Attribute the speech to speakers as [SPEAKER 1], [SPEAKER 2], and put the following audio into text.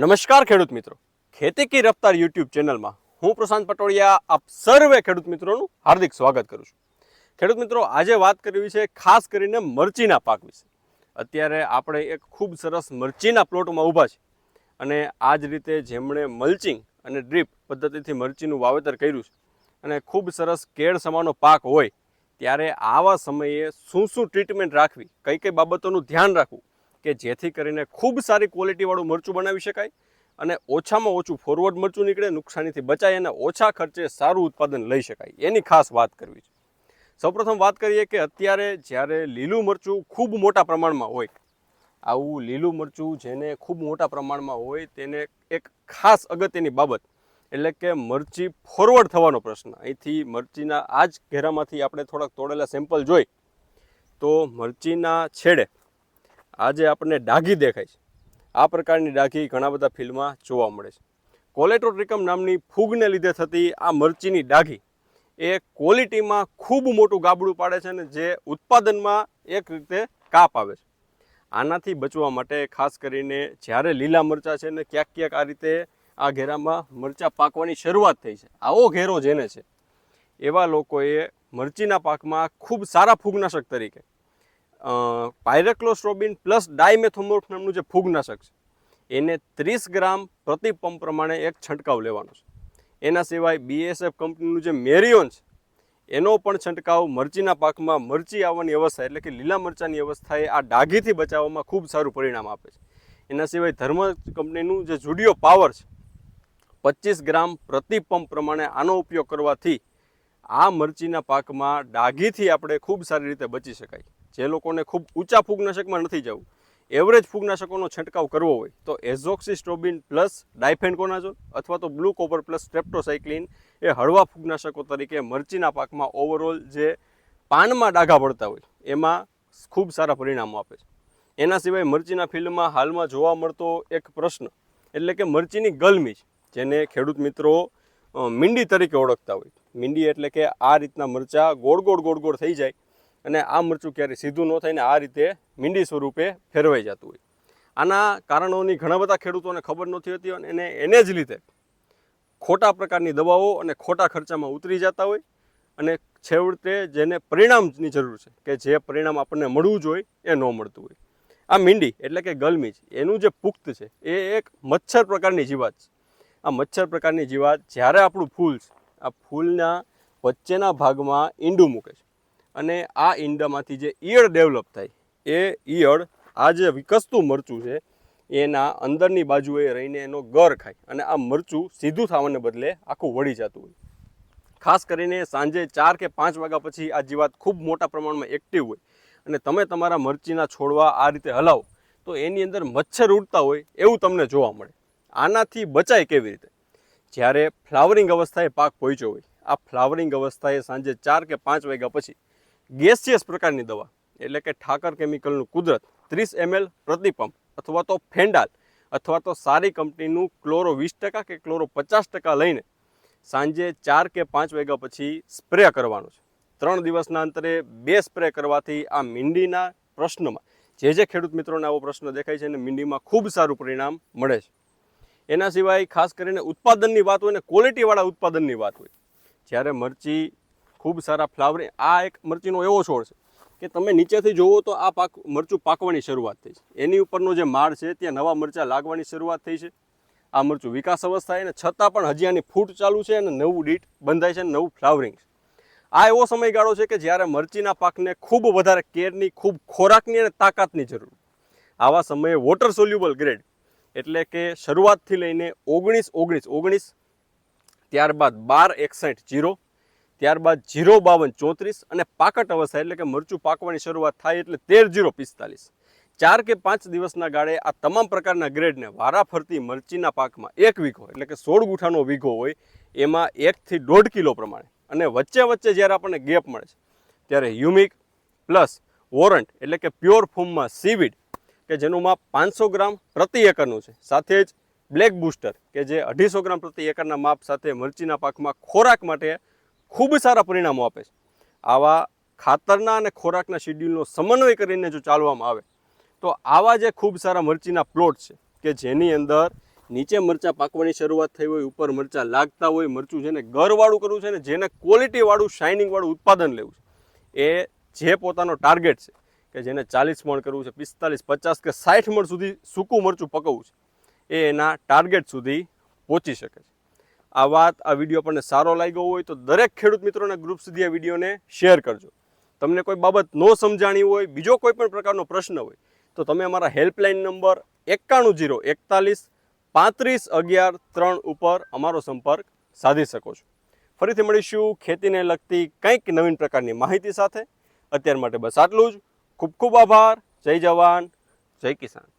[SPEAKER 1] નમસ્કાર ખેડૂત મિત્રો. ખેતી કી રફતાર યુટ્યુબ ચેનલમાં હું પ્રશાંત પટોળિયા આપ સર્વે ખેડૂત મિત્રોનું હાર્દિક સ્વાગત કરું છું. ખેડૂત મિત્રો, આજે વાત કરવી છે ખાસ કરીને મરચીના પાક વિશે. અત્યારે આપણે એક ખૂબ સરસ મરચીના પ્લોટમાં ઊભા છે અને આ જ રીતે જેમણે મલ્ચિંગ અને ડ્રીપ પદ્ધતિથી મરચીનું વાવેતર કર્યું છે અને ખૂબ સરસ કેળ સમાનો પાક હોય, ત્યારે આવા સમયે શું શું ટ્રીટમેન્ટ રાખવી, કઈ કઈ બાબતોનું ધ્યાન રાખવું કે જેથી કરીને ખૂબ સારી ક્વોલિટીવાળું મરચું બનાવી શકાય અને ઓછામાં ઓછું ફોરવર્ડ મરચું નીકળે, નુકસાનીથી બચાય અને ઓછા ખર્ચે સારું ઉત્પાદન લઈ શકાય. એની ખાસ વાત કરવી છે. સૌપ્રથમ વાત કરીએ કે અત્યારે જ્યારે લીલું મરચું ખૂબ મોટા પ્રમાણમાં હોય, આવું લીલું મરચું જેને ખૂબ મોટા પ્રમાણમાં હોય તેને એક ખાસ અગત્યની બાબત એટલે કે મરચી ફોરવર્ડ થવાનો પ્રશ્ન. અહીંથી મરચીના આ જ ઘેરામાંથી આપણે થોડાક તોડેલા સેમ્પલ જોઈ. તો મરચીના છેડે આજે આપણને ડાઘી દેખાય છે. આ પ્રકારની ડાઘી ઘણા બધા ફિલ્ડમાં જોવા મળે છે. કોલેટ્રોટ્રિકમ નામની ફૂગને લીધે થતી આ મરચીની ડાઘી એ ક્વોલિટીમાં ખૂબ મોટું ગાબડું પાડે છે અને જે ઉત્પાદનમાં એક રીતે કાપ આવે છે. આનાથી બચવા માટે ખાસ કરીને જ્યારે લીલા મરચાં છે ને ક્યાંક ક્યાંક આ રીતે આ ઘેરામાં મરચાં પાકવાની શરૂઆત થઈ છે. આવો ઘેરો જેને છે. એવા લોકોએ મરચીના પાકમાં ખૂબ સારા ફૂગનાશક તરીકે પાયરેક્લોસ્ટ્રોબિન પ્લસ ડાયમેથોમોર્ફ નામનું જે ફૂગનાશક છે, એને ત્રીસ ગ્રામ પ્રતિ પંપ પ્રમાણે એક છંટકાવ લેવાનો છે. એના સિવાય બીએસએફ કંપનીનું જે મેરિયોન છે, એનો પણ છંટકાવ મરચીના પાકમાં મરચી આવવાની અવસ્થા એટલે કે લીલા મરચાંની અવસ્થાએ આ ડાઘીથી બચાવવામાં ખૂબ સારું પરિણામ આપે છે. એના સિવાય ધર્મ કંપનીનું જે જુડિયો પાવર છે, પચીસ ગ્રામ પ્રતિ પંપ પ્રમાણે આનો ઉપયોગ કરવાથી આ મરચીના પાકમાં ડાઘીથી આપણે ખૂબ સારી રીતે બચી શકાય. જે લોકોને ખૂબ ઊંચા ફૂગનાશકમાં નથી જવું, એવરેજ ફૂગનાશકોનો છંટકાવ કરવો હોય, તો એઝોક્સિસ્ટ્રોબિન પ્લસ ડાયફેન્કોનાઝોલ અથવા તો બ્લુ કોપર પ્લસ સ્ટ્રેપ્ટોસાઇક્લિન એ હળવા ફૂગનાશકો તરીકે મરચીના પાકમાં ઓવરઓલ જે પાનમાં ડાઘા પડતા હોય, એમાં ખૂબ સારા પરિણામો આપે છે. એના સિવાય મરચીના ફિલ્ડમાં હાલમાં જોવા મળતો એક પ્રશ્ન એટલે કે મરચીની ગલમીજ જેને ખેડૂત મિત્રો મીંડી તરીકે ઓળખતા હોય. મીંડી એટલે કે આ રીતના મરચાં ગોળ ગોળ ગોળ ગોળ થઈ જાય અને આ મરચું ક્યારેય સીધું ન થાય ને આ રીતે મીંડી સ્વરૂપે ફેરવાઈ જતું હોય. આના કારણોની ઘણા બધા ખેડૂતોને ખબર નથી હોતી અને એને એને જ લીધે ખોટા પ્રકારની દવાઓ અને ખોટા ખર્ચામાં ઉતરી જતા હોય અને છેવટે જેને પરિણામની જરૂર છે કે જે પરિણામ આપણને મળવું જોઈએ એ ન મળતું હોય. આ મીંડી એટલે કે ગલમી છે એનું જે પુખ્ત છે એ એક મચ્છર પ્રકારની જીવાત છે. આ મચ્છર પ્રકારની જીવાત જ્યારે આપણું ફૂલ છે, આ ફૂલના વચ્ચેના ભાગમાં ઈંડું મૂકે છે. અને આ ઈંડામાંથી જે ઈયળ ડેવલપ થાય, એ ઈયળ આ જે વિકસતું મરચું છે, એના અંદરની બાજુએ રહીને એનો ગર ખાય અને આ મરચું સીધું થવાને બદલે આખું વળી જતું હોય. ખાસ કરીને સાંજે ચાર કે પાંચ વાગ્યા પછી આ જીવાત ખૂબ મોટા પ્રમાણમાં એક્ટિવ હોય અને તમે તમારા મરચીના છોડવા આ રીતે હલાવો, તો એની અંદર મચ્છર ઉડતા હોય એવું તમને જોવા મળે. આનાથી બચાય કેવી રીતે? જ્યારે ફ્લાવરિંગ અવસ્થાએ પાક પહોંચ્યો હોય, આ ફ્લાવરિંગ અવસ્થાએ સાંજે ચાર કે પાંચ વાગ્યા પછી ગેસિયસ પ્રકારની દવા, એટલે કે ઠાકર કેમિકલનું કુદરત, ત્રીસ એમએલ પ્રતિ પંપ અથવા તો ફેન્ડાલ અથવા તો સારી કંપનીનું ક્લોરો વીસ ટકા કે ક્લોરો પચાસ ટકા લઈને સાંજે ચાર કે પાંચ વાગ્યા પછી સ્પ્રે કરવાનો છે. ત્રણ દિવસના અંતરે બે સ્પ્રે કરવાથી આ મીંડીના પ્રશ્નમાં, જે જે ખેડૂત મિત્રોને આવો પ્રશ્ન દેખાય છે અને મીંડીમાં ખૂબ સારું પરિણામ મળે છે. એના સિવાય ખાસ કરીને ઉત્પાદનની વાત હોય ને ક્વોલિટીવાળા ઉત્પાદનની વાત હોય, જ્યારે મરચી ખૂબ સારા ફ્લાવરિંગ આ એક મરચીનો એવો છોડ છે કે તમે નીચેથી જુઓ તો આ પાક મરચું પાકવાની શરૂઆત થઈ છે. એની ઉપરનો જે માળ છે ત્યાં નવા મરચાં લાગવાની શરૂઆત થઈ છે. આ મરચું વિકાસ અવસ્થાએ અને છતાં પણ હજી આની ફૂટ ચાલુ છે અને નવું ડીટ બંધાય છે અને નવું ફ્લાવરિંગ છે. આ એવો સમયગાળો છે કે જ્યારે મરચીના પાકને ખૂબ વધારે કેરની, ખૂબ ખોરાકની અને તાકાતની જરૂર. આવા સમયે વોટર સોલ્યુબલ ગ્રેડ એટલે કે શરૂઆતથી લઈને ઓગણીસ ઓગણીસ ઓગણીસ, ત્યારબાદ બાર, એકસઠ, જીરો ત્યારબાદ જીરો બાવન ચોત્રીસ અને પાકટ અવસ્થા એટલે કે મરચું પાકવાની શરૂઆત થાય એટલે તેર જીરો પિસ્તાલીસ. ચાર કે પાંચ દિવસના ગાળે આ તમામ પ્રકારના ગ્રેડને વારાફરતી મરચીના પાકમાં એક વીઘો એટલે કે સોળ ગુઠાનો વીઘો હોય, એમાં એકથી દોઢ કિલો પ્રમાણે અને વચ્ચે વચ્ચે જ્યારે આપણને ગેપ મળે છે, ત્યારે હ્યુમિક પ્લસ વોરંટ એટલે કે પ્યોર ફોર્મમાં સીવીડ, કે જેનું માપ પાંચસો ગ્રામ પ્રતિ એકરનું છે. સાથે જ બ્લેક બૂસ્ટર, કે જે અઢીસો ગ્રામ પ્રતિ એકરના માપ સાથે મરચીના પાકમાં ખોરાક માટે ખૂબ સારા પરિણામો આપે છે. આવા ખાતરના અને ખોરાકના શેડ્યુલનો સમન્વય કરીને જો ચાલવામાં આવે, તો આવા જે ખૂબ સારા મરચીના પ્લોટ છે કે જેની અંદર નીચે મરચાં પાકવાની શરૂઆત થઈ હોય, ઉપર મરચાં લાગતા હોય, મરચું જેને ગરવાળું કરવું છે ને જેને ક્વોલિટીવાળું શાઇનિંગવાળું ઉત્પાદન લેવું છે, એ જે પોતાનો ટાર્ગેટ છે કે જેને ચાલીસ મણ કરવું છે, પિસ્તાલીસ, પચાસ કે સાઠ મણ સુધી સૂકું મરચું પકવવું છે, એ એના ટાર્ગેટ સુધી પહોંચી શકે છે. આ વાત, આ વીડિયો આપણને સારો લાગ્યો હોય તો દરેક ખેડૂત મિત્રોના ગ્રુપ સુધી આ વિડીયોને શેર કરજો. તમને કોઈ બાબત ન સમજાણી હોય, બીજો કોઈ પણ પ્રકારનો પ્રશ્ન હોય, તો તમે અમારા હેલ્પલાઇન નંબર એકાણું જીરો, એકતાલીસ, પાંત્રીસ, અગિયાર, ત્રણ ઉપર અમારો સંપર્ક સાધી શકો છો. ફરીથી મળીશું ખેતીને લગતી કંઈક નવીન પ્રકારની માહિતી સાથે. અત્યાર માટે બસ આટલું જ. ખૂબ ખૂબ આભાર. જય જવાન. જય કિસાન.